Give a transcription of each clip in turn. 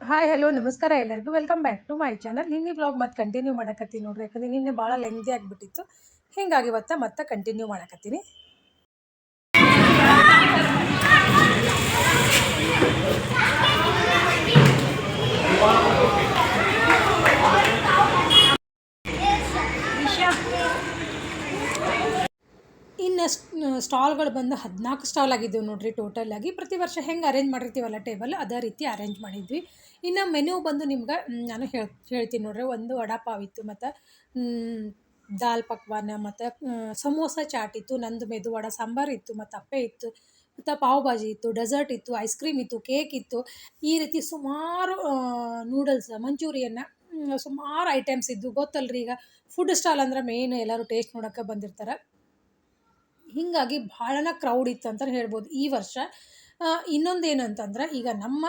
Hi hello ನಮಸ್ಕಾರ ಎಲ್ಲರಿಗೂ. Welcome back to my channel ನಿನ್ನೆ ಬ್ಲಾಗ್ ಮತ್ತೆ ಕಂಟಿನ್ಯೂ ಮಾಡಕತ್ತೀನಿ ನೋಡ್ರಿ. ಯಾಕಂದ್ರೆ ನಿನ್ನೆ ಭಾಳ ಲೆಂದಿ ಆಗಿಬಿಟ್ಟಿತ್ತು. ಹಿಂಗಾಗಿ ಇವತ್ತ ಮತ್ತೆ ಕಂಟಿನ್ಯೂ ಮಾಡಕತ್ತೀನಿ ಇನ್ನು ಸ್ಟಾಲ್ಗಳು ಬಂದು ಹದಿನಾಲ್ಕು ಸ್ಟಾಲ್ ಆಗಿದ್ದವು ನೋಡಿರಿ ಟೋಟಲ್ ಆಗಿ. ಪ್ರತಿ ವರ್ಷ ಹೆಂಗೆ ಅರೇಂಜ್ ಮಾಡಿರ್ತೀವಲ್ಲ ಟೇಬಲ್ ಅದೇ ರೀತಿ ಅರೇಂಜ್ ಮಾಡಿದ್ವಿ. ಇನ್ನು ಮೆನು ಬಂದು ನಿಮ್ಗೆ ನಾನು ಹೇಳಿ, ಹೇಳ್ತೀನಿ ನೋಡ್ರಿ, ಒಂದು ವಡಾಪಾವ್ ಇತ್ತು, ಮತ್ತು ದಾಲ್ ಪಕ್ವಾನ, ಮತ್ತು ಸಮೋಸ ಚಾಟ್ ಇತ್ತು, ನಂದು ಮೆದು ವಡ ಸಾಂಬಾರು ಇತ್ತು, ಮತ್ತು ಅಪ್ಪೆ ಇತ್ತು, ಮತ್ತು ಪಾವ್ ಭಾಜಿ ಇತ್ತು ಡೆಸರ್ಟ್ ಇತ್ತು ಐಸ್ ಕ್ರೀಮ್ ಇತ್ತು ಕೇಕ್ ಇತ್ತು. ಈ ರೀತಿ ಸುಮಾರು ನೂಡಲ್ಸ್ ಮಂಚೂರಿಯನ್ನ ಸುಮಾರು ಐಟಮ್ಸ್ ಇದ್ದು, ಗೊತ್ತಲ್ರಿ ಈಗ ಫುಡ್ ಸ್ಟಾಲ್ ಅಂದ್ರೆ ಮೇಯ್ನ್ ಎಲ್ಲರೂ ಟೇಸ್ಟ್ ನೋಡೋಕ್ಕೆ ಬಂದಿರ್ತಾರೆ. ಹೀಗಾಗಿ ಭಾಳನ ಕ್ರೌಡ್ ಇತ್ತು ಅಂತ ಹೇಳ್ಬೋದು ಈ ವರ್ಷ. ಇನ್ನೊಂದು ಏನಂತಂದ್ರೆ ಈಗ ನಮ್ಮ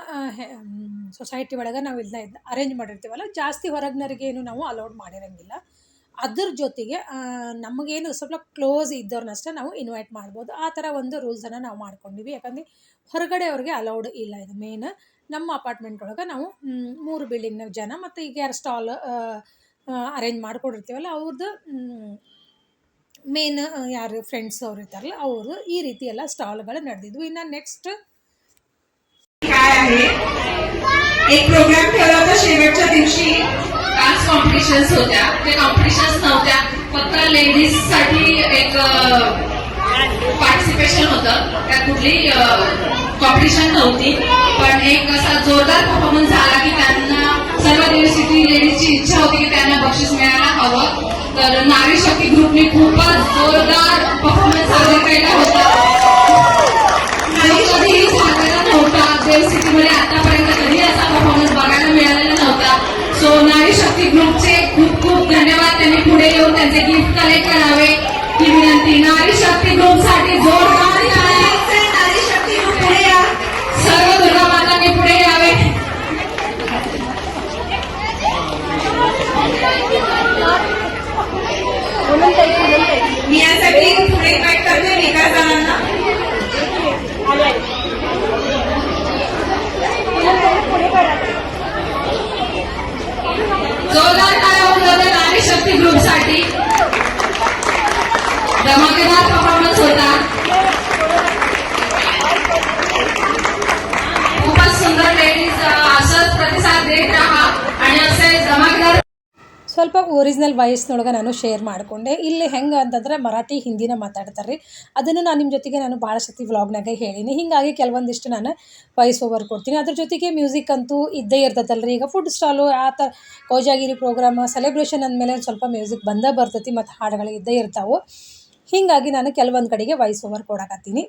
ಸೊಸೈಟಿ ಒಳಗೆ ನಾವು ಇದನ್ನ ಇದನ್ನ ಅರೇಂಜ್ ಮಾಡಿರ್ತೀವಲ್ಲ, ಜಾಸ್ತಿ ಹೊರಗಿನರಿಗೆ ಏನು ನಾವು ಅಲೌಡ್ ಮಾಡಿರೋಂಗಿಲ್ಲ. ಅದ್ರ ಜೊತೆಗೆ ನಮಗೇನು ಸ್ವಲ್ಪ ಕ್ಲೋಸ್ ಇದ್ದವ್ರನ್ನಷ್ಟೇ ನಾವು ಇನ್ವೈಟ್ ಮಾಡ್ಬೋದು. ಆ ಥರ ಒಂದು ರೂಲ್ಸನ್ನು ನಾವು ಮಾಡ್ಕೊಂಡಿವಿ. ಯಾಕಂದರೆ ಹೊರಗಡೆ ಅವ್ರಿಗೆ ಅಲೌಡ್ ಇಲ್ಲ ಇದು ಮೇನ್ ನಮ್ಮ ಅಪಾರ್ಟ್ಮೆಂಟ್ ಒಳಗೆ ನಾವು ಮೂರು ಬಿಲ್ಡಿಂಗ್ನ ಜನ ಮತ್ತು ಈಗ ಯಾರು ಸ್ಟಾಲ್ ಅರೇಂಜ್ ಮಾಡ್ಕೊಂಡಿರ್ತೀವಲ್ಲ ಅವ್ರದ್ದು ಮೇನ್ ಯಾರು ಫ್ರೆಂಡ್ಸ್ ಅವ್ರು ಇರ್ತಾರಲ್ಲ ಅವರು ಈ ರೀತಿ ಎಲ್ಲ ಸ್ಟಾಲ್ಗಳು ನಡೆದಿದ್ವು ಇನ್ನು ನೆಕ್ಸ್ಟ್ काय आहे एक प्रोग्राम ठेवला होता शेवटच्या दिवशी डान्स कॉम्पिटिशन्स होत्या ते कॉम्पिटिशन्स नव्हत्या फक्त लेडीज साठी एक पार्टिसिपेशन होतं त्यात कुठली कॉम्पिटिशन नव्हती पण एक असा जोरदार परफॉर्मन्स झाला की त्यांना सर्व युनिव्हर्सिटी लेडीजची इच्छा होती की त्यांना बक्षीस मिळायला हवं तर नारी शक्ती ग्रुपने खूपच जोरदार परफॉर्मन्स साजरा केला होता. आणि कधीही झालेला नव्हता. देव सिटीमध्ये आतापर्यंत कधी असा परफॉर्मन्स बघायला मिळालेला नव्हता. सो नारी शक्ती ग्रुपचे खूप खूप धन्यवाद. त्यांनी पुढे येऊन त्यांचे गिफ्ट कलेक्ट करावे. ही विनंती. नारी शक्ती ग्रुपसाठी जोरदार ಒರಿಜಿನಲ್ ವಾಯ್ಸ್ನೊಳಗೆ ನಾನು ಶೇರ್ ಮಾಡಿಕೊಂಡೆ. ಇಲ್ಲಿ ಹೆಂಗೆ ಅಂತಂದ್ರೆ ಮರಾಠಿ, ಹಿಂದಿನ ಮಾತಾಡ್ತಾರೆ ರೀ ಅದನ್ನು ನಾನು ನಿಮ್ಮ ಜೊತೆಗೆ ನಾನು ಭಾಳ ಸತಿ ವ್ಲಾಗ್ನಾಗೆ ಹೇಳೀನಿ. ಹೀಗಾಗಿ ಕೆಲವೊಂದಿಷ್ಟು ನಾನು ವಾಯ್ಸ್ ಓವರ್ ಕೊಡ್ತೀನಿ. ಅದ್ರ ಜೊತೆಗೆ ಮ್ಯೂಸಿಕ್ ಅಂತೂ ಇದ್ದೇ ಇರ್ತೈತಲ್ರಿ ಈಗ ಫುಡ್ ಸ್ಟಾಲು ಆ ಥರ ಕೋಜಾಗಿರಿ ಪ್ರೋಗ್ರಾಮ್ ಸೆಲೆಬ್ರೇಷನ್ ಅಂದಮೇಲೆ ಸ್ವಲ್ಪ ಮ್ಯೂಸಿಕ್ ಬಂದೇ ಬರ್ತೈತಿ, ಮತ್ತು ಹಾಡುಗಳು ಇದ್ದೇ ಇರ್ತಾವೆ. ಹೀಗಾಗಿ ನಾನು ಕೆಲವೊಂದು ಕಡೆಗೆ ವಾಯ್ಸ್ ಓವರ್ ಕೊಡಕತ್ತೀನಿ.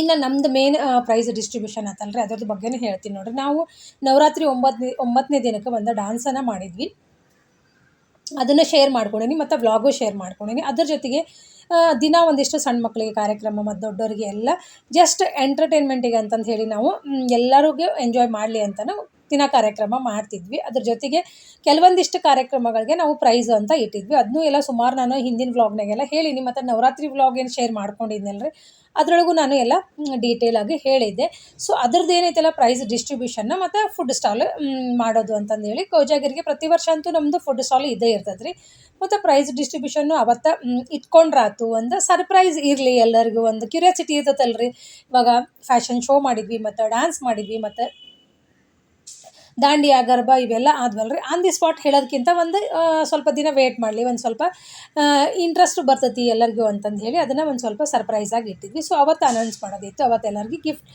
ಇನ್ನು ನಮ್ದು ಮೇನ್ ಪ್ರೈಸ್ ಡಿಸ್ಟ್ರಿಬ್ಯೂಷನ್ ಆತಲ್ರಿ. ಅದ್ರದ್ದು ಬಗ್ಗೆನೂ ಹೇಳ್ತೀನಿ ನೋಡ್ರಿ. ನಾವು ನವರಾತ್ರಿ ಒಂಬತ್ತನೇ ಒಂಬತ್ತನೇ ದಿನಕ್ಕೆ ಒಂದು ಡ್ಯಾನ್ಸನ್ನು ಮಾಡಿದ್ವಿ. ಅದನ್ನು ಶೇರ್ ಮಾಡ್ಕೊಂಡಿನಿ ಮತ್ತು ವ್ಲಾಗು ಶೇರ್ ಮಾಡ್ಕೊಂಡಿನಿ ಅದ್ರ ಜೊತೆಗೆ ದಿನ ಒಂದಿಷ್ಟು ಸಣ್ಣ ಮಕ್ಕಳಿಗೆ ಕಾರ್ಯಕ್ರಮ ಮತ್ತು ದೊಡ್ಡವರಿಗೆ ಎಲ್ಲ ಜಸ್ಟ್ ಎಂಟರ್ಟೈನ್ಮೆಂಟಿಗೆ ಅಂತಂದು ಹೇಳಿ ನಾವು ಎಲ್ಲರಿಗೂ ಎಂಜಾಯ್ ಮಾಡಲಿ ಅಂತಲೂ ದಿನ ಕಾರ್ಯಕ್ರಮ ಮಾಡ್ತಿದ್ವಿ. ಅದ್ರ ಜೊತೆಗೆ ಕೆಲವೊಂದಿಷ್ಟು ಕಾರ್ಯಕ್ರಮಗಳಿಗೆ ನಾವು ಪ್ರೈಸ್ ಅಂತ ಇಟ್ಟಿದ್ವಿ. ಅದನ್ನೂ ಎಲ್ಲ ಸುಮಾರು ನಾನು ಹಿಂದಿನ ವ್ಲಾಗ್ನಾಗೆಲ್ಲ ಹೇಳೀನಿ ಮತ್ತು ನವರಾತ್ರಿ ವ್ಲಾಗ್ ಏನು ಶೇರ್ ಮಾಡ್ಕೊಂಡಿದ್ನಲ್ರಿ? ಅದರೊಳಗೂ ನಾನು ಎಲ್ಲ ಡೀಟೇಲ್ ಆಗಿ ಹೇಳಿದ್ದೆ. ಸೊ ಅದ್ರದ್ದು ಏನೈತಲ್ಲ ಪ್ರೈಸ್ ಡಿಸ್ಟ್ರಿಬ್ಯೂಷನ್ನ ಮತ್ತು ಫುಡ್ ಸ್ಟಾಲ್ ಮಾಡೋದು ಅಂತಂದು ಹೇಳಿ ಕೋಜಾಗಿರಿಗೆ ಪ್ರತಿ ವರ್ಷ ಅಂತೂ ನಮ್ಮದು ಫುಡ್ ಸ್ಟಾಲ್ ಇದ್ದೇ ಇರ್ತದೆ ರೀ ಮತ್ತು ಪ್ರೈಸ್ ಡಿಸ್ಟ್ರಿಬ್ಯೂಷನ್ನು ಅವತ್ತ ಇಟ್ಕೊಂಡ್ರಾತು ಒಂದು ಸರ್ಪ್ರೈಸ್ ಇರಲಿ ಎಲ್ಲರಿಗೂ, ಒಂದು ಕ್ಯೂರಿಯಾಸಿಟಿ ಇರ್ತೈತಲ್ರಿ. ಇವಾಗ ಫ್ಯಾಷನ್ ಶೋ ಮಾಡಿದ್ವಿ, ಮತ್ತು ಡ್ಯಾನ್ಸ್ ಮಾಡಿದ್ವಿ, ಮತ್ತು ದಾಂಡಿಯಾ ಗರ್ಭ ಇವೆಲ್ಲ ಆದ್ವಲ್ರಿ. ಆನ್ ದಿ ಸ್ಪಾಟ್ ಹೇಳೋದಕ್ಕಿಂತ ಒಂದು ಸ್ವಲ್ಪ ದಿನ ವೇಟ್ ಮಾಡಲಿ, ಒಂದು ಸ್ವಲ್ಪ ಇಂಟ್ರೆಸ್ಟ್ ಬರ್ತೈತಿ ಎಲ್ಲರಿಗೂ ಅಂತಂದು ಹೇಳಿ ಅದನ್ನು ಒಂದು ಸ್ವಲ್ಪ ಸರ್ಪ್ರೈಸಾಗಿ ಇಟ್ಟಿದ್ವಿ. ಸೊ ಅವತ್ತು ಅನೌನ್ಸ್ ಮಾಡೋದಿತ್ತು, ಅವತ್ತು ಎಲ್ಲರಿಗೂ ಗಿಫ್ಟ್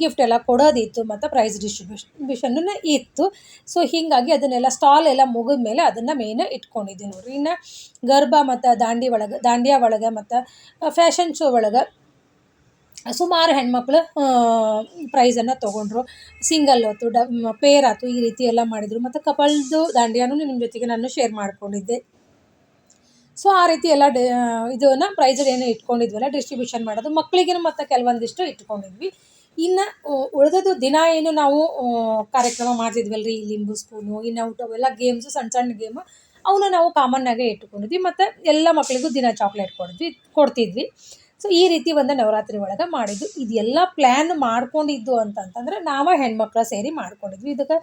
ಗಿಫ್ಟ್ ಎಲ್ಲ ಕೊಡೋದಿತ್ತು, ಮತ್ತು ಪ್ರೈಸ್ ಡಿಸ್ಟ್ರಿಬ್ಯೂಷನ್ನು ಇತ್ತು. ಸೊ ಹೀಗಾಗಿ ಅದನ್ನೆಲ್ಲ ಸ್ಟಾಲ್ ಎಲ್ಲ ಮುಗಿದ ಮೇಲೆ ಅದನ್ನು ಮೇಯ್ನ್ ಇಟ್ಕೊಂಡಿದ್ವಿ ನೋಡ್ರಿ. ಇನ್ನು ಗರ್ಭ ಮತ್ತು ದಾಂಡಿ ಒಳಗೆ, ದಾಂಡಿಯಾ ಒಳಗೆ ಮತ್ತು ಫ್ಯಾಷನ್ ಶೋ ಒಳಗೆ ಸುಮಾರು ಹೆಣ್ಮಕ್ಳು ಪ್ರೈಸನ್ನು ತೊಗೊಂಡ್ರು. ಸಿಂಗಲ್ ಆಯ್ತು ಡ ಪೇರ್ ಆಯ್ತು ಈ ರೀತಿ ಎಲ್ಲ ಮಾಡಿದರು. ಮತ್ತು ಕಪಲ್ದು ದಾಂಡಿಯಾನು ನಿಮ್ಮ ಜೊತೆಗೆ ನಾನು ಶೇರ್ ಮಾಡ್ಕೊಂಡಿದ್ದೆ. ಸೊ ಆ ರೀತಿ ಎಲ್ಲ ಡ ಇದನ್ನು ಪ್ರೈಸ್ ಏನು ಇಟ್ಕೊಂಡಿದ್ವಲ್ಲ ಡಿಸ್ಟ್ರಿಬ್ಯೂಷನ್ ಮಾಡೋದು. ಮಕ್ಕಳಿಗೆ ಮತ್ತು ಕೆಲವೊಂದಿಷ್ಟು ಇಟ್ಕೊಂಡಿದ್ವಿ. ಇನ್ನು ಉಳಿದದ್ದು ದಿನ ಏನು ನಾವು ಕಾರ್ಯಕ್ರಮ ಮಾಡ್ತಿದ್ವಲ್ಲ ರೀ ಲಿಂಬು ಸ್ಪೂನು ಇನ್ನು ಊಟ, ಎಲ್ಲ ಗೇಮ್ಸು ಸಣ್ಣ ಸಣ್ಣ ಗೇಮು ಅವನ್ನ ನಾವು ಕಾಮನ್ನಾಗೆ ಇಟ್ಕೊಂಡಿದ್ವಿ ಮತ್ತು ಎಲ್ಲ ಮಕ್ಕಳಿಗೂ ದಿನ ಚಾಕ್ಲೇಟ್ ಕೊಡಿದ್ವಿ, ಕೊಡ್ತಿದ್ವಿ. ಸೊ ಈ ರೀತಿ ಒಂದು ನವರಾತ್ರಿ ಒಳಗೆ ಮಾಡಿದ್ದು. ಇದೆಲ್ಲ ಪ್ಲ್ಯಾನ್ ಮಾಡ್ಕೊಂಡಿದ್ದು ಅಂತಂತಂದ್ರೆ ನಾವೇ ಹೆಣ್ಮಕ್ಳು ಸೇರಿ ಮಾಡ್ಕೊಂಡಿದ್ವಿ. ಇದಕ್ಕೆ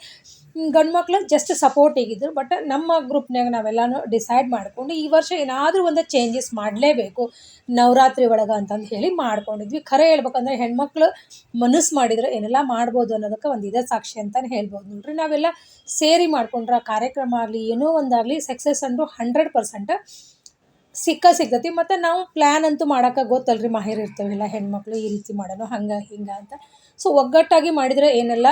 ಗಂಡು ಮಕ್ಳು ಜಸ್ಟ್ ಸಪೋರ್ಟಿಗಿದ್ರು ಬಟ್ ನಮ್ಮ ಗ್ರೂಪ್ನಾಗ ನಾವೆಲ್ಲನೂ ಡಿಸೈಡ್ ಮಾಡಿಕೊಂಡು ಈ ವರ್ಷ ಏನಾದರೂ ಒಂದು ಚೇಂಜಸ್ ಮಾಡಲೇಬೇಕು ನವರಾತ್ರಿ ಒಳಗೆ ಅಂತಂದು ಹೇಳಿ ಮಾಡ್ಕೊಂಡಿದ್ವಿ. ಖರೆ ಹೇಳ್ಬೇಕಂದ್ರೆ ಹೆಣ್ಮಕ್ಳು ಮನಸ್ಸು ಮಾಡಿದ್ರೆ ಏನೆಲ್ಲ ಮಾಡ್ಬೋದು ಅನ್ನೋದಕ್ಕೆ ಒಂದು ಇದೇ ಸಾಕ್ಷಿ ಅಂತಲೇ ಹೇಳ್ಬೋದು ನೋಡ್ರಿ. ನಾವೆಲ್ಲ ಸೇರಿ ಮಾಡ್ಕೊಂಡ್ರೆ ಕಾರ್ಯಕ್ರಮ ಆಗಲಿ, ಏನೋ ಒಂದಾಗಲಿ ಸಕ್ಸಸ್ ಅಂದರು ಹಂಡ್ರೆಡ್ ಪರ್ಸೆಂಟ್ ಸಿಕ್ಕ ಸಿಗ್ತೈತಿ. ಮತ್ತು ನಾವು ಪ್ಲ್ಯಾನ್ ಅಂತೂ ಮಾಡೋಕೆ ಗೊತ್ತಲ್ರಿ, ಮಾಹಿರ್ ಇರ್ತೇವಿಲ್ಲ ಹೆಣ್ಮಕ್ಳು ಈ ರೀತಿ ಮಾಡೋಣ ಹಂಗೆ ಹಿಂಗೆ ಅಂತ. ಸೊ ಒಗ್ಗಟ್ಟಾಗಿ ಮಾಡಿದರೆ ಏನೆಲ್ಲ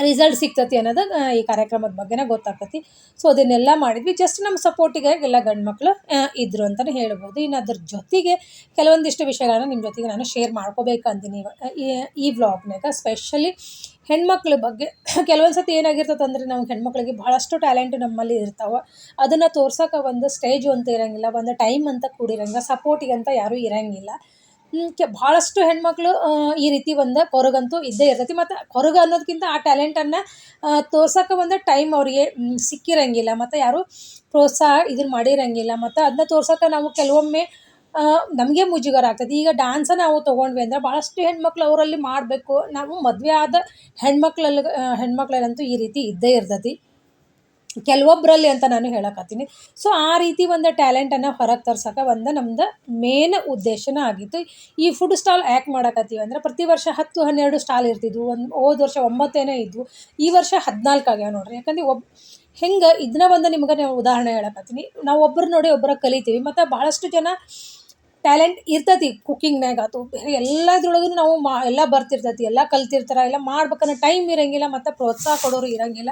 ರಿಸಲ್ಟ್ ಸಿಗ್ತತಿ ಅನ್ನೋದು ಈ ಕಾರ್ಯಕ್ರಮದ ಬಗ್ಗೆನೇ ಗೊತ್ತಾಗ್ತತಿ. ಸೊ ಅದನ್ನೆಲ್ಲ ಮಾಡಿದ್ವಿ. ಜಸ್ಟ್ ನಮ್ಮ ಸಪೋರ್ಟಿಗೆ ಎಲ್ಲ ಗಂಡು ಮಕ್ಕಳು ಇದ್ದರು ಅಂತಲೇ ಹೇಳ್ಬೋದು. ಇನ್ನು ಅದ್ರ ಜೊತೆಗೆ ಕೆಲವೊಂದಿಷ್ಟು ವಿಷಯಗಳನ್ನ ನಿಮ್ಮ ಜೊತೆಗೆ ನಾನು ಶೇರ್ ಮಾಡ್ಕೋಬೇಕಂತೀನಿ ಈ- ವ್ಲಾಗ್ನಾಗ ಸ್ಪೆಷಲಿ ಹೆಣ್ಮಕ್ಳ ಬಗ್ಗೆ ಕೆಲವೊಂದು ಸತಿ ಏನಾಗಿರ್ತದೆ ಅಂದರೆ ನಾವು ಹೆಣ್ಮಕ್ಳಿಗೆ ಭಾಳಷ್ಟು ಟ್ಯಾಲೆಂಟ್ ನಮ್ಮಲ್ಲಿ ಇರ್ತಾವೆ. ಅದನ್ನು ತೋರ್ಸೋಕೆ ಒಂದು ಸ್ಟೇಜು ಅಂತ ಇರೋಂಗಿಲ್ಲ, ಒಂದು ಟೈಮ್ ಅಂತ ಕೂಡಿರಂಗಿಲ್ಲ ಸಪೋರ್ಟಿಗೆ ಅಂತ ಯಾರೂ ಇರೋಂಗಿಲ್ಲ. ಕೆ ಭಾಳಷ್ಟು ಹೆಣ್ಮಕ್ಳು ಈ ರೀತಿ ಒಂದು ಕೊರಗಂತೂ ಇದ್ದೇ ಇರ್ತೈತಿ. ಮತ್ತು ಕೊರಗ ಅನ್ನೋದಕ್ಕಿಂತ ಆ ಟ್ಯಾಲೆಂಟನ್ನು ತೋರ್ಸೋಕೆ ಒಂದು ಟೈಮ್ ಅವರಿಗೆ ಸಿಕ್ಕಿರಂಗಿಲ್ಲ. ಮತ್ತು ಯಾರು ಪ್ರೋತ್ಸಾಹ ಇದನ್ನು ಮಾಡಿರಂಗಿಲ್ಲ. ಮತ್ತು ಅದನ್ನ ತೋರ್ಸೋಕೆ ನಾವು ಕೆಲವೊಮ್ಮೆ ನಮಗೆ ಮುಜುಗರ ಆಗ್ತದೆ ಈಗ ಡ್ಯಾನ್ಸ ನಾವು ತೊಗೊಂಡ್ವಿ ಅಂದ್ರೆ ಭಾಳಷ್ಟು ಹೆಣ್ಮಕ್ಳು ಅವರಲ್ಲಿ ಮಾಡಬೇಕು. ನಾವು ಮದುವೆ ಆದ ಹೆಣ್ಮಕ್ಳಲ್ಲಿ ಹೆಣ್ಮಕ್ಳಲ್ಲಂತೂ ಈ ರೀತಿ ಇದ್ದೇ ಇರ್ತೈತಿ. ಕೆಲವೊಬ್ಬರಲ್ಲಿ ಅಂತ ನಾನು ಹೇಳಕತ್ತೀನಿ. ಸೊ ಆ ರೀತಿ ಒಂದು ಟ್ಯಾಲೆಂಟನ್ನು ಹೊರಗೆ ತರ್ಸೋಕೆ ಒಂದು ನಮ್ದು ಮೇನ್ ಉದ್ದೇಶನ ಆಗಿತ್ತು. ಈ ಫುಡ್ ಸ್ಟಾಲ್ ಯಾಕೆ ಮಾಡಕತ್ತೀವಿ ಅಂದ್ರೆ ಪ್ರತಿ ವರ್ಷ ಹತ್ತು, ಹನ್ನೆರಡು ಸ್ಟಾಲ್ ಇರ್ತಿದ್ವು. ಒಂದು, ಹೋದ ವರ್ಷ ಒಂಬತ್ತೇನೇ ಇದ್ವು. ಈ ವರ್ಷ ಹದಿನಾಲ್ಕು ಆಗ್ಯಾವ ನೋಡ್ರಿ. ಯಾಕಂದ್ರೆ ಒಬ್ಬ ಹೆಂಗೆ ಇದನ್ನ ಒಂದು ನಿಮ್ಗೆ ನಾವು ಉದಾಹರಣೆ ಹೇಳಕತ್ತೀನಿ. ನಾವು ಒಬ್ಬರು ನೋಡಿ ಒಬ್ಬರ ಕಲಿತೀವಿ. ಮತ್ತು ಭಾಳಷ್ಟು ಜನ ಟ್ಯಾಲೆಂಟ್ ಇರ್ತೈತಿ ಕುಕ್ಕಿಂಗ್ನಾಗ ಆತು ಬೇರೆ ಎಲ್ಲದ್ರೊಳಗೂ ನಾವು ಮಾ, ಎಲ್ಲ ಬರ್ತಿರ್ತೈತಿ, ಎಲ್ಲ ಕಲ್ತಿರ್ತಾರೆ, ಎಲ್ಲ ಮಾಡ್ಬೇಕನ್ನೋ ಟೈಮ್ ಇರೋಂಗಿಲ್ಲ, ಮತ್ತು ಪ್ರೋತ್ಸಾಹ ಕೊಡೋರು ಇರೋಂಗಿಲ್ಲ.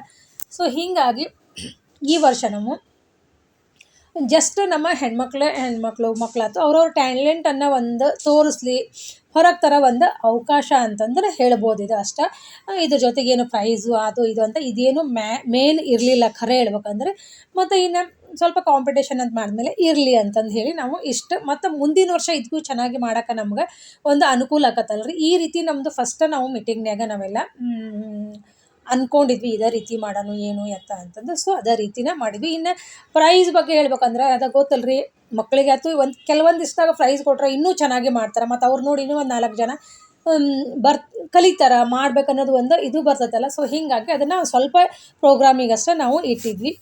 ಸೊ ಹೀಗಾಗಿ ಈ ವರ್ಷ ನಾವು ಜಸ್ಟ್ ನಮ್ಮ ಹೆಣ್ಮಕ್ಳು ಹೆಣ್ಮಕ್ಳು, ಮಕ್ಳಾತು ಅವ್ರವ್ರ ಟ್ಯಾಲೆಂಟನ್ನು ಒಂದು ತೋರಿಸ್ಲಿ, ಹೊರಗೆ ಥರ ಒಂದು ಅವಕಾಶ ಅಂತಂದ್ರೆ ಹೇಳ್ಬೋದು ಇದು ಅಷ್ಟೇ. ಇದ್ರ ಜೊತೆಗೇನು ಪ್ರೈಸು ಅದು ಇದು ಅಂತ ಇದೇನು ಮ್ಯಾ ಮೇನ್ ಇರಲಿಲ್ಲ, ಖರೆ ಹೇಳ್ಬೇಕಂದ್ರೆ. ಮತ್ತು ಇನ್ನು ಸ್ವಲ್ಪ ಕಾಂಪಿಟೇಷನ್ ಅಂತ ಮಾಡಿದ್ಮೇಲೆ ಇರಲಿ ಅಂತಂದು ಹೇಳಿ ನಾವು ಇಷ್ಟು, ಮತ್ತು ಮುಂದಿನ ವರ್ಷ ಇದಕ್ಕೂ ಚೆನ್ನಾಗಿ ಮಾಡೋಕೆ ನಮ್ಗೆ ಒಂದು ಅನುಕೂಲ ಆಕತ್ತಲ್ರಿ ಈ ರೀತಿ ನಮ್ಮದು ಫಸ್ಟ್ ನಾವು ಮೀಟಿಂಗ್ನಾಗ ನಾವೆಲ್ಲ ಅಂದ್ಕೊಂಡಿದ್ವಿ ಇದೇ ರೀತಿ ಮಾಡೋಣ ಏನು, ಎತ್ತ ಅಂತಂದು. ಸೊ ಅದೇ ರೀತಿನೇ ಮಾಡಿದ್ವಿ. ಇನ್ನು ಪ್ರೈಸ್ ಬಗ್ಗೆ ಹೇಳ್ಬೇಕಂದ್ರೆ, ಅದು ಗೊತ್ತಲ್ರಿ, ಮಕ್ಕಳಿಗೆ ಆಯ್ತು, ಒಂದು ಕೆಲವೊಂದಿಷ್ಟಾಗ ಪ್ರೈಸ್ ಕೊಟ್ಟರೆ ಇನ್ನೂ ಚೆನ್ನಾಗಿ ಮಾಡ್ತಾರೆ. ಮತ್ತು ಅವ್ರು ನೋಡಿ ಇನ್ನೂ ಒಂದು ನಾಲ್ಕು ಜನ ಬರ್, ಕಲಿತಾರೆ, ಮಾಡ್ಬೇಕನ್ನೋದು ಒಂದು ಇದು ಬರ್ತೈತಲ್ಲ ಸೊ ಹೀಗಾಗಿ ಅದನ್ನು ಸ್ವಲ್ಪ ಪ್ರೋಗ್ರಾಮಿಗಷ್ಟೇ ನಾವು ಇಟ್ಟಿದ್ವಿ.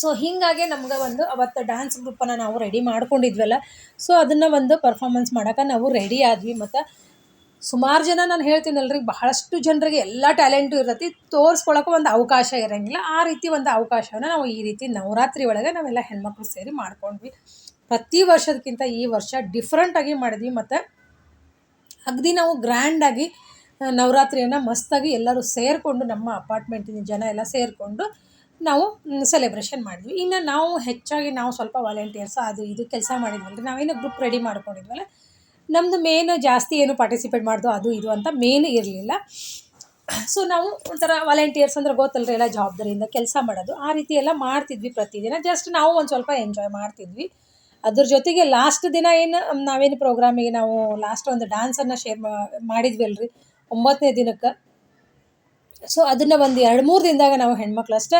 ಸೊ ಹೀಗಾಗಿ ನಮ್ಗೆ ಒಂದು ಅವತ್ತು ಡ್ಯಾನ್ಸ್ ಗ್ರೂಪನ್ನು ನಾವು ರೆಡಿ ಮಾಡ್ಕೊಂಡಿದ್ವಲ್ಲ. ಸೊ ಅದನ್ನು ಒಂದು ಪರ್ಫಾರ್ಮೆನ್ಸ್ ಮಾಡೋಕೆ ನಾವು ರೆಡಿ ಆದ್ವಿ. ಮತ್ತು ಸುಮಾರು ಜನ ನಾನು ಹೇಳ್ತೀನಲ್ರಿ, ಬಹಳಷ್ಟು ಜನರಿಗೆ ಎಲ್ಲ ಟ್ಯಾಲೆಂಟು ಇರುತ್ತೆ, ತೋರಿಸ್ಕೊಳಕ್ಕೆ ಒಂದು ಅವಕಾಶ ಇರೋಂಗಿಲ್ಲ. ಆ ರೀತಿ ಒಂದು ಅವಕಾಶವನ್ನು ನಾವು ಈ ರೀತಿ ನವರಾತ್ರಿ ಒಳಗೆ ನಾವೆಲ್ಲ ಹೆಣ್ಮಕ್ಳು ಸೇರಿ ಮಾಡ್ಕೊಂಡ್ವಿ. ಪ್ರತಿ ವರ್ಷದಕ್ಕಿಂತ ಈ ವರ್ಷ ಡಿಫ್ರೆಂಟಾಗಿ ಮಾಡಿದ್ವಿ. ಮತ್ತು ಅಗದಿ ನಾವು ಗ್ರ್ಯಾಂಡಾಗಿ ನವರಾತ್ರಿಯನ್ನು ಮಸ್ತಾಗಿ ಎಲ್ಲರೂ ಸೇರಿಕೊಂಡು ನಮ್ಮ ಅಪಾರ್ಟ್ಮೆಂಟಿನ ಜನ ಎಲ್ಲ ಸೇರಿಕೊಂಡು ನಾವು ಸೆಲೆಬ್ರೇಷನ್ ಮಾಡಿದ್ವಿ. ಇನ್ನು ನಾವು ಹೆಚ್ಚಾಗಿ ನಾವು ಸ್ವಲ್ಪ ವಾಲಂಟಿಯರ್ಸ್ ಅದು ಇದು ಕೆಲಸ ಮಾಡಿದ್ವಲ್ಲ ನಾವೇನು ಗ್ರೂಪ್ ರೆಡಿ ಮಾಡ್ಕೊಂಡಿದ್ವಲ್ಲ ನಮ್ಮದು ಮೇನ್ ಜಾಸ್ತಿ ಏನು ಪಾರ್ಟಿಸಿಪೇಟ್ ಮಾಡೋದು ಅದು ಇದು ಅಂತ ಮೇನ್ ಇರಲಿಲ್ಲ. ಸೊ ನಾವು ಒಂಥರ ವಾಲಂಟಿಯರ್ಸ್ ಅಂದ್ರೆ ಗೊತ್ತಲ್ರಿ ಎಲ್ಲ ಜವಾಬ್ದಾರಿಯಿಂದ ಕೆಲಸ ಮಾಡೋದು. ಆ ರೀತಿ ಎಲ್ಲ ಮಾಡ್ತಿದ್ವಿ ಪ್ರತಿದಿನ. ಜಸ್ಟ್ ನಾವು ಒಂದು ಸ್ವಲ್ಪ ಎಂಜಾಯ್ ಮಾಡ್ತಿದ್ವಿ. ಅದ್ರ ಜೊತೆಗೆ ಲಾಸ್ಟ್ ದಿನ ಏನು, ನಾವೇನು ಪ್ರೋಗ್ರಾಮಿಗೆ ನಾವು ಲಾಸ್ಟ್ ಒಂದು ಡ್ಯಾನ್ಸನ್ನು ಶೇರ್ ಮಾಡಿದ್ವಿ ಅಲ್ರಿ ಒಂಬತ್ತನೇ ದಿನಕ್ಕೆ. ಸೊ ಅದನ್ನು ಒಂದು ಎರಡು ಮೂರು ದಿನದಾಗ ನಾವು ಹೆಣ್ಮಕ್ಳು ಅಷ್ಟೇ.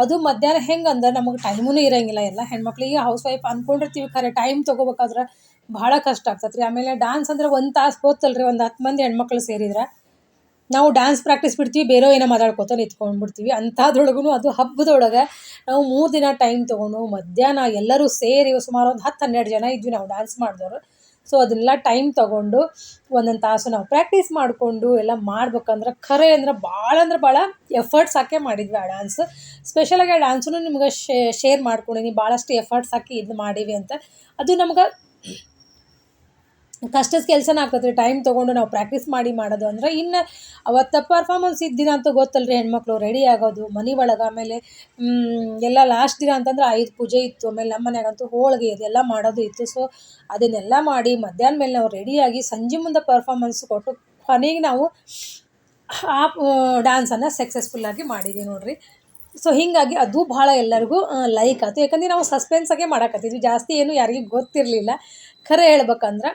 ಅದು ಮಧ್ಯಾಹ್ನ ಹೆಂಗೆ ಅಂದ್ರೆ ನಮಗೆ ಟೈಮೂ ಇರೋಂಗಿಲ್ಲ. ಎಲ್ಲ ಹೆಣ್ಮಕ್ಳಿಗೆ ಹೌಸ್ ವೈಫ್ ಅಂದ್ಕೊಂಡಿರ್ತೀವಿ ಖರೆ ಟೈಮ್ ತೊಗೋಬೇಕಾದ್ರೆ ಭಾಳ ಕಷ್ಟ ಆಗ್ತದೆ ರೀ ಆಮೇಲೆ ಡ್ಯಾನ್ಸ್ ಅಂದ್ರೆ ಒಂದು ತಾಸು ಗೊತ್ತಲ್ರಿ ಒಂದು ಹತ್ತು ಮಂದಿ ಹೆಣ್ಮಕ್ಳು ಸೇರಿದ್ರೆ. ನಾವು ಡ್ಯಾನ್ಸ್ ಪ್ರಾಕ್ಟೀಸ್ ಬಿಡ್ತೀವಿ, ಬೇರೆ ಏನೋ ಮಾತಾಡ್ಕೋತ ನಿಂತ್ಕೊಂಡ್ಬಿಡ್ತೀವಿ ಅಂಥದ್ರೊಳಗೂ ಅದು ಹಬ್ಬದೊಳಗೆ ನಾವು ಮೂರು ದಿನ ಟೈಮ್ ತೊಗೊಂಡು, ಮಧ್ಯಾಹ್ನ ಎಲ್ಲರೂ ಸೇರಿ ಸುಮಾರು ಒಂದು ಹತ್ತು ಹನ್ನೆರಡು ಜನ ಇದ್ವಿ ನಾವು ಡ್ಯಾನ್ಸ್ ಮಾಡಿದವರು. ಸೊ ಅದನ್ನೆಲ್ಲ ಟೈಮ್ ತೊಗೊಂಡು ಒಂದೊಂದು ತಾಸು ನಾವು ಪ್ರಾಕ್ಟೀಸ್ ಮಾಡಿಕೊಂಡು ಎಲ್ಲ ಮಾಡ್ಬೇಕಂದ್ರೆ ಖರೆ ಅಂದ್ರೆ ಭಾಳ ಅಂದ್ರೆ ಭಾಳ ಎಫರ್ಟ್ಸ್ ಹಾಕೇ ಮಾಡಿದ್ವಿ ಆ ಡ್ಯಾನ್ಸ್ ಸ್ಪೆಷಲಾಗಿ ಆ ಡ್ಯಾನ್ಸೂ ನಿಮ್ಗೆ ಶೇರ್ ಮಾಡ್ಕೊಂಡಿನಿ. ಭಾಳಷ್ಟು ಎಫರ್ಟ್ಸ್ ಹಾಕಿ ಇದು ಮಾಡೀವಿ ಅಂತ. ಅದು ನಮ್ಗೆ ಕಷ್ಟದ ಕೆಲಸನ ಆಗ್ತದೆ ರೀ ಟೈಮ್ ತೊಗೊಂಡು ನಾವು ಪ್ರಾಕ್ಟೀಸ್ ಮಾಡಿ ಮಾಡೋದು ಅಂದ್ರೆ ಇನ್ನು ಅವತ್ತು ಪರ್ಫಾರ್ಮೆನ್ಸ್ ಇದ್ದಿನ ಅಂತ ಅಂತೂ ಗೊತ್ತಲ್ರಿ ಹೆಣ್ಮಕ್ಳು ರೆಡಿ ಆಗೋದು, ಮನೆ ಒಳಗೆ ಆಮೇಲೆ ಎಲ್ಲ ಲಾಸ್ಟ್ ದಿನ ಅಂತಂದ್ರೆ ಐದು ಪೂಜೆ ಇತ್ತು. ಆಮೇಲೆ ನಮ್ಮ ಮನೆಯಾಗಂತೂ ಹೋಳಿಗೆ ಇದೆಲ್ಲ ಮಾಡೋದು ಇತ್ತು. ಸೊ ಅದನ್ನೆಲ್ಲ ಮಾಡಿ ಮಧ್ಯಾಹ್ನ ಮೇಲೆ ನಾವು ರೆಡಿಯಾಗಿ ಸಂಜೆ ಮುಂದೆ ಪರ್ಫಾರ್ಮೆನ್ಸ್ ಕೊಟ್ಟು ಕೊನೆಗೆ ನಾವು ಆ ಡ್ಯಾನ್ಸನ್ನು ಸಕ್ಸಸ್ಫುಲ್ಲಾಗಿ ಮಾಡಿದ್ದೀವಿ ನೋಡ್ರಿ. ಸೊ ಹೀಗಾಗಿ ಅದು ಭಾಳ ಎಲ್ಲರಿಗೂ ಲೈಕ್ ಆಯ್ತು ಯಾಕಂದ್ರೆ ನಾವು ಸಸ್ಪೆನ್ಸಾಗೆ ಮಾಡಕತ್ತಿದ್ವಿ. ಜಾಸ್ತಿ ಏನು ಯಾರಿಗೂ ಗೊತ್ತಿರಲಿಲ್ಲ. ಖರೆ ಹೇಳ್ಬೇಕಂದ್ರೆ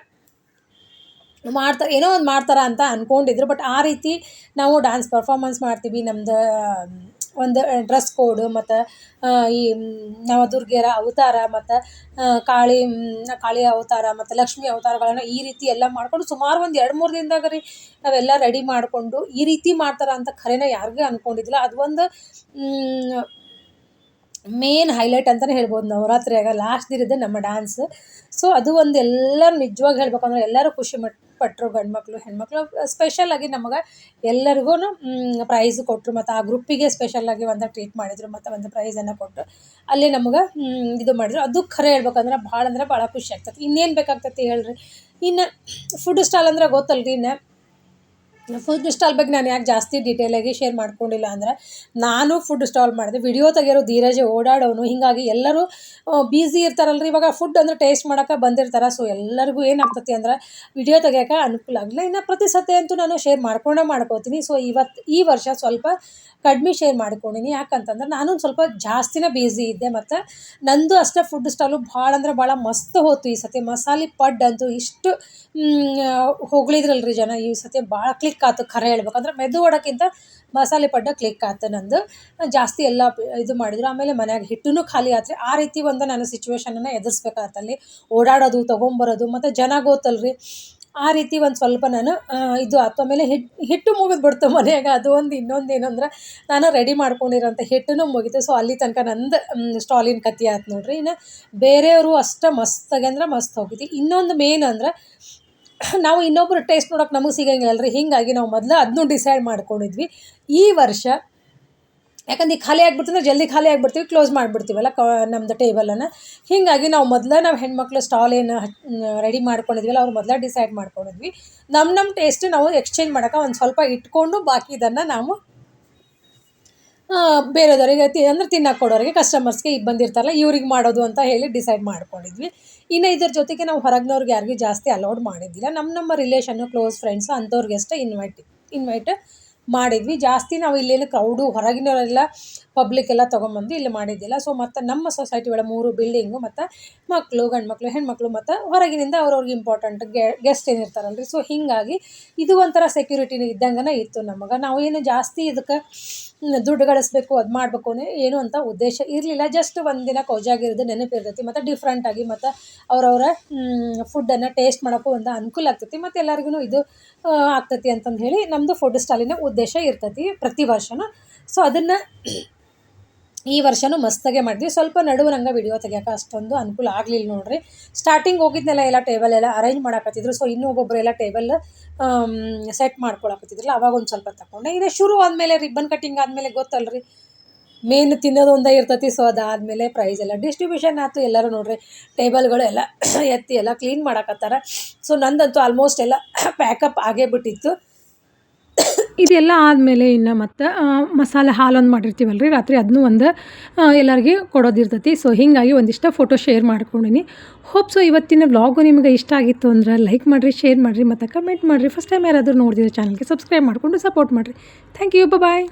ಮಾಡ್ತಾರೆ ಏನೋ ಒಂದು ಮಾಡ್ತಾರ ಅಂತ ಅಂದ್ಕೊಂಡಿದ್ರು ಬಟ್ ಆ ರೀತಿ ನಾವು ಡ್ಯಾನ್ಸ್ ಪರ್ಫಾರ್ಮೆನ್ಸ್ ಮಾಡ್ತೀವಿ. ನಮ್ದು ಒಂದು ಡ್ರೆಸ್ ಕೋಡ್ ಮತ್ತು ಈ ನವದುರ್ಗೆಯರ ಅವತಾರ ಮತ್ತು ಕಾಳಿ ಕಾಳಿ ಅವತಾರ ಮತ್ತು ಲಕ್ಷ್ಮಿ ಅವತಾರಗಳನ್ನು ಈ ರೀತಿ ಎಲ್ಲ ಮಾಡಿಕೊಂಡು ಸುಮಾರು ಒಂದು ಎರಡು ಮೂರು ದಿನದಾಗ ರೀ ನಾವೆಲ್ಲ ರೆಡಿ ಮಾಡಿಕೊಂಡು ಈ ರೀತಿ ಮಾಡ್ತಾರೆ ಅಂತ ಖರೇನ ಯಾರಿಗೂ ಅಂದ್ಕೊಂಡಿದ್ದಿಲ್ಲ ಅದು ಒಂದು ಮೇನ್ ಹೈಲೈಟ್ ಅಂತಲೇ ಹೇಳ್ಬೋದು. ನವರಾತ್ರಿಯಾಗ ಲಾಸ್ಟ್ ದಿನದ ನಮ್ಮ ಡ್ಯಾನ್ಸ್ ಸೊ ಅದು ಒಂದು ಎಲ್ಲರೂ ನಿಜವಾಗಿ ಹೇಳ್ಬೇಕಂದ್ರೆ ಎಲ್ಲರೂ ಖುಷಿ ಮಟ್ ಪಟ್ಟರು ಗಂಡ್ಮಕ್ಳು, ಹೆಣ್ಮಕ್ಳು ಸ್ಪೆಷಲಾಗಿ ನಮಗೆ ಎಲ್ಲರಿಗೂ ಪ್ರೈಸ್ ಕೊಟ್ಟರು ಮತ್ತು ಆ ಗ್ರೂಪಿಗೆ ಸ್ಪೆಷಲಾಗಿ ಒಂದು ಟ್ರೀಟ್ ಮಾಡಿದರು. ಮತ್ತು ಒಂದು ಪ್ರೈಸನ್ನು ಕೊಟ್ಟರು ಅಲ್ಲಿ ನಮಗೆ ಇದು ಮಾಡಿದ್ರು. ಅದು ಖರೆ ಹೇಳ್ಬೇಕಂದ್ರೆ ಭಾಳ ಅಂದ್ರೆ ಭಾಳ ಖುಷಿ ಆಗ್ತದೆ ಇನ್ನೇನು ಬೇಕಾಗ್ತೈತಿ ಹೇಳ್ರಿ. ಇನ್ನು ಫುಡ್ ಸ್ಟಾಲ್ ಅಂದ್ರೆ ಗೊತ್ತಲ್ರಿ ಇನ್ನು. ಫುಡ್ ಸ್ಟಾಲ್ ಬಗ್ಗೆ ನಾನು ಯಾಕೆ ಜಾಸ್ತಿ ಡೀಟೇಲಾಗಿ ಶೇರ್ ಮಾಡ್ಕೊಂಡಿಲ್ಲ ಅಂದರೆ, ನಾನು ಫುಡ್ ಸ್ಟಾಲ್ ಮಾಡಿದೆ. ವಿಡಿಯೋ ತೆಗಿಯೋರು, ಧೀರಜೆ ಓಡಾಡೋನು, ಹೀಗಾಗಿ ಎಲ್ಲರೂ ಬ್ಯುಸಿ ಇರ್ತಾರಲ್ರಿ. ಇವಾಗ ಫುಡ್ ಅಂದ್ರೆ ಟೇಸ್ಟ್ ಮಾಡೋಕೆ ಬಂದಿರ್ತಾರೆ. ಸೊ ಎಲ್ಲರಿಗೂ ಏನಾಗ್ತತಿ ಅಂದ್ರೆ ವಿಡಿಯೋ ತೆಗಿಯೋಕೆ ಅನುಕೂಲ ಆಗಲಿಲ್ಲ. ಇನ್ನು ಪ್ರತಿ ಸತಿ ಅಂತೂ ನಾನು ಶೇರ್ ಮಾಡ್ಕೊಂಡೇ ಮಾಡ್ಕೋತೀನಿ. ಸೊ ಇವತ್ತು ಈ ವರ್ಷ ಸ್ವಲ್ಪ ಕಡಿಮೆ ಶೇರ್ ಮಾಡ್ಕೊಂಡಿನಿ. ಯಾಕಂತಂದ್ರೆ ನಾನು ಸ್ವಲ್ಪ ಜಾಸ್ತಿನೇ ಬ್ಯುಸಿ ಇದ್ದೆ. ಮತ್ತು ನಂದು ಅಷ್ಟೇ ಫುಡ್ ಸ್ಟಾಲು ಭಾಳ ಅಂದ್ರೆ ಭಾಳ ಮಸ್ತ್ ಹೋತು ಈ ಸತಿ. ಮಸಾಲೆ ಪಡ್ ಅಂತೂ ಇಷ್ಟು ಹೊಗಳಿದ್ರಲ್ರಿ ಜನ ಈ ಸತಿ. ಭಾಳ ಕ್ಲಿಕ್ ಆಯ್ತು ಖರೆ ಹೇಳ್ಬೇಕಂದ್ರೆ ಮೆದು ವಡಕ್ಕಿಂತ ಮಸಾಲೆ ಪಡ್ಡ ಕ್ಲಿಕ್ ಆಯ್ತು ನಂದು. ಜಾಸ್ತಿ ಎಲ್ಲ ಇದು ಮಾಡಿದ್ರು. ಆಮೇಲೆ ಮನ್ಯಾಗ ಹಿಟ್ಟು ಖಾಲಿ ಆತ್ರಿ. ಆ ರೀತಿ ಒಂದು ನಾನು ಸಿಚುವೇಶನನ್ನು ಎದುರಿಸ್ಬೇಕಾತಲ್ಲಿ. ಓಡಾಡೋದು, ತೊಗೊಂಬರೋದು, ಮತ್ತು ಜನ ಗೊತ್ತಲ್ರಿ. ಆ ರೀತಿ ಒಂದು ಸ್ವಲ್ಪ ನಾನು ಇದು ಆತು. ಆಮೇಲೆ ಹಿಟ್ಟು ಹಿಟ್ಟು ಮುಗಿದ್ಬಿಡ್ತು ಮನೆಯಾಗ. ಅದು ಒಂದು ಇನ್ನೊಂದು ಏನಂದ್ರೆ ನಾನು ರೆಡಿ ಮಾಡ್ಕೊಂಡಿರೋಂಥ ಹಿಟ್ಟು ಮುಗೀತು. ಸೊ ಅಲ್ಲಿ ತನಕ ನಂದು ಸ್ಟಾಲಿನ ಕತ್ತಿ ಆಯ್ತು ನೋಡ್ರಿ. ಇನ್ನು ಬೇರೆಯವರು ಅಷ್ಟು ಮಸ್ತಾಗಿ ಅಂದ್ರೆ ಮಸ್ತ್ ಹೋಗಿದ್ದು ಇನ್ನೊಂದು ಮೇನ್ ಅಂದ್ರೆ ನಾವು ಇನ್ನೊಬ್ರು ಟೇಸ್ಟ್ ನೋಡೋಕೆ ನಮಗೆ ಸಿಗಂಗಿಲ್ಲ ರೀ ಹೀಗಾಗಿ ನಾವು ಮೊದಲು ಅದನ್ನು ಡಿಸೈಡ್ ಮಾಡ್ಕೊಂಡಿದ್ವಿ. ಈ ವರ್ಷ, ಯಾಕಂದ್ರೆ ಖಾಲಿ ಆಗಿಬಿಡ್ತಂದ್ರೆ ಜಲ್ದಿ ಖಾಲಿ ಆಗಿಬಿಡ್ತೀವಿ ಕ್ಲೋಸ್ ಮಾಡಿಬಿಡ್ತೀವಲ್ಲ ಕ ನಮ್ಮದು ಟೇಬಲನ್ನು ಹೀಗಾಗಿ ನಾವು ಮೊದಲು ನಾವು ಹೆಣ್ಮಕ್ಳು ಸ್ಟಾಲ್ ಏನು ರೆಡಿ ಮಾಡ್ಕೊಂಡಿದ್ವಲ್ಲ ಅವ್ರು ಮೊದಲೇ ಡಿಸೈಡ್ ಮಾಡ್ಕೊಂಡಿದ್ವಿ. ನಮ್ಮ ನಮ್ಮ ಟೇಸ್ಟ್ ನಾವು ಎಕ್ಸ್ಚೇಂಜ್ ಮಾಡೋಕೆ ಒಂದು ಸ್ವಲ್ಪ ಇಟ್ಕೊಂಡು ಬಾಕಿ ಇದನ್ನು ನಾವು ಬೇರೆದವರಿಗೆ ತಿ, ಅಂದ್ರೆ ತಿನ್ನಕ್ಕೆ ಕೊಡೋರಿಗೆ ಕಸ್ಟಮರ್ಸ್ಗೆ ಈಗ ಬಂದಿರ್ತಾರಲ್ಲ, ಇವ್ರಿಗೆ ಮಾಡೋದು ಅಂತ ಹೇಳಿ ಡಿಸೈಡ್ ಮಾಡ್ಕೊಂಡಿದ್ವಿ. ಇನ್ನು ಇದ್ರ ಜೊತೆಗೆ ನಾವು ಹೊರಗಿನವ್ರಿಗೆ ಯಾರಿಗೂ ಜಾಸ್ತಿ ಅಲೌಡ್ ಮಾಡಿದ್ದಿಲ್ಲ. ನಮ್ಮ ನಮ್ಮ ರಿಲೇಷನ್ನು ಕ್ಲೋಸ್ ಫ್ರೆಂಡ್ಸು ಅಂಥವ್ರಿಗೆ ಅಷ್ಟೇ ಇನ್ವೈಟ್ ಇನ್ವೈಟ್ ಮಾಡಿದ್ವಿ. ಜಾಸ್ತಿ ನಾವು ಇಲ್ಲೇನು ಕ್ರೌಡು ಹೊರಗಿನವರೆಲ್ಲ ಪಬ್ಲಿಕ್ ಎಲ್ಲ ತೊಗೊಂಬಂದು ಇಲ್ಲಿ ಮಾಡಿದ್ದಿಲ್ಲ. ಸೊ ಮತ್ತು ನಮ್ಮ ಸೊಸೈಟಿ ಒಳಗೆ ಮೂರು ಬಿಲ್ಡಿಂಗು ಮತ್ತು ಮಕ್ಕಳು ಗಂಡು ಮಕ್ಕಳು ಹೆಣ್ಮಕ್ಳು, ಮತ್ತು ಹೊರಗಿನಿಂದ ಅವ್ರವ್ರಿಗೆ ಇಂಪಾರ್ಟೆಂಟ್ ಗೆಸ್ಟ್ ಏನಿರ್ತಾರಲ್ರಿ ಸೊ ಹೀಗಾಗಿ ಇದು ಒಂಥರ ಸೆಕ್ಯೂರಿಟಿ ಇದ್ದಂಗೆ ಇತ್ತು ನಮಗೆ. ನಾವು ಏನು ಜಾಸ್ತಿ ಇದಕ್ಕೆ ದುಡ್ಡು ಗಳಿಸ್ಬೇಕು, ಅದು ಮಾಡಬೇಕು ಏನು ಅಂತ ಉದ್ದೇಶ ಇರಲಿಲ್ಲ. ಜಸ್ಟ್ ಒಂದಿನ ಕೌಜಾಗಿರೋದು ನೆನಪಿರ್ತೈತಿ ಮತ್ತು ಡಿಫ್ರೆಂಟಾಗಿ ಮತ್ತು ಅವರವರ ಫುಡ್ಡನ್ನು ಟೇಸ್ಟ್ ಮಾಡೋಕ್ಕೂ ಒಂದು ಅನುಕೂಲ ಆಗ್ತೈತಿ. ಮತ್ತು ಎಲ್ಲರಿಗೂ ಇದು ಆಗ್ತೈತಿ ಅಂತಂದು ಹೇಳಿ ನಮ್ಮದು ಫುಡ್ ಸ್ಟಾಲಿನ ಉದ್ದೇಶ ಇರ್ತೈತಿ ಪ್ರತಿ ವರ್ಷನೂ. ಸೊ ಅದನ್ನು ಈ ವರ್ಷನೂ ಮಸ್ತಾಗೆ ಮಾಡಿದ್ವಿ. ಸ್ವಲ್ಪ ನಡುವೆ ನಂಗೆ ವಿಡಿಯೋ ತೆಗಿಯೋಕೆ ಅಷ್ಟೊಂದು ಅನುಕೂಲ ಆಗಲಿಲ್ಲ ನೋಡ್ರಿ. ಸ್ಟಾರ್ಟಿಂಗ್ ಹೋಗಿದ್ನೆಲ್ಲ ಎಲ್ಲ ಟೇಬಲ್ ಎಲ್ಲ ಅರೇಂಜ್ ಮಾಡಕತ್ತಿದ್ರು. ಸೊ ಇನ್ನೂ ಒಬ್ಬೊಬ್ರು ಎಲ್ಲ ಟೇಬಲ್ ಸೆಟ್ ಮಾಡ್ಕೊಳಕತ್ತಿದ್ರಲ್ಲ, ಅವಾಗ ಒಂದು ಸ್ವಲ್ಪ ತಗೊಂಡೆ ಇದೆ ಶುರು ಆದಮೇಲೆ ರಿಬ್ಬನ್ ಕಟ್ಟಿಂಗ್ ಆದಮೇಲೆ ಗೊತ್ತಲ್ರಿ. ಮೇನ್ ತಿನ್ನೋದು ಒಂದೇ ಇರ್ತೈತಿ. ಸೊ ಅದಾದಮೇಲೆ ಪ್ರೈಸ್ ಎಲ್ಲ ಡಿಸ್ಟ್ರಿಬ್ಯೂಷನ್ ಆಯ್ತು. ಎಲ್ಲರೂ ನೋಡ್ರಿ ಟೇಬಲ್ಗಳು ಎಲ್ಲ ಎತ್ತಿ ಎಲ್ಲ ಕ್ಲೀನ್ ಮಾಡಕತ್ತಾರ. ಸೊ ನಂದಂತೂ ಆಲ್ಮೋಸ್ಟ್ ಎಲ್ಲ ಪ್ಯಾಕಪ್ ಆಗೇ ಬಿಟ್ಟಿತ್ತು. ಇದೆಲ್ಲ ಆದಮೇಲೆ ಇನ್ನು ಮತ್ತು ಮಸಾಲೆ ಹಾಲೊಂದು ಮಾಡಿರ್ತೀವಲ್ಲ ರೀ ರಾತ್ರಿ ಅದನ್ನೂ ಒಂದು ಎಲ್ಲರಿಗೆ ಕೊಡೋದಿರ್ತೈತಿ. ಸೊ ಹೀಗಾಗಿ ಒಂದಿಷ್ಟು ಫೋಟೋ ಶೇರ್ ಮಾಡ್ಕೊಂಡಿನಿ. ಹೋಪ್ ಸೊ ಇವತ್ತಿನ ವ್ಲಾಗು ನಿಮಗೆ ಇಷ್ಟ ಆಗಿತ್ತು ಅಂದ್ರೆ ಲೈಕ್ ಮಾಡಿರಿ ಶೇರ್ ಮಾಡಿರಿ, ಮತ್ತು ಕಮೆಂಟ್ ಮಾಡಿರಿ. ಫಸ್ಟ್ ಟೈಮ್ ಯಾರಾದರೂ ನೋಡಿದ್ರೆ ಚಾನಲ್ಗೆ ಸಬ್ಸ್ಕ್ರೈಬ್ ಮಾಡಿಕೊಂಡು ಸಪೋರ್ಟ್ ಮಾಡಿರಿ. Thank you bye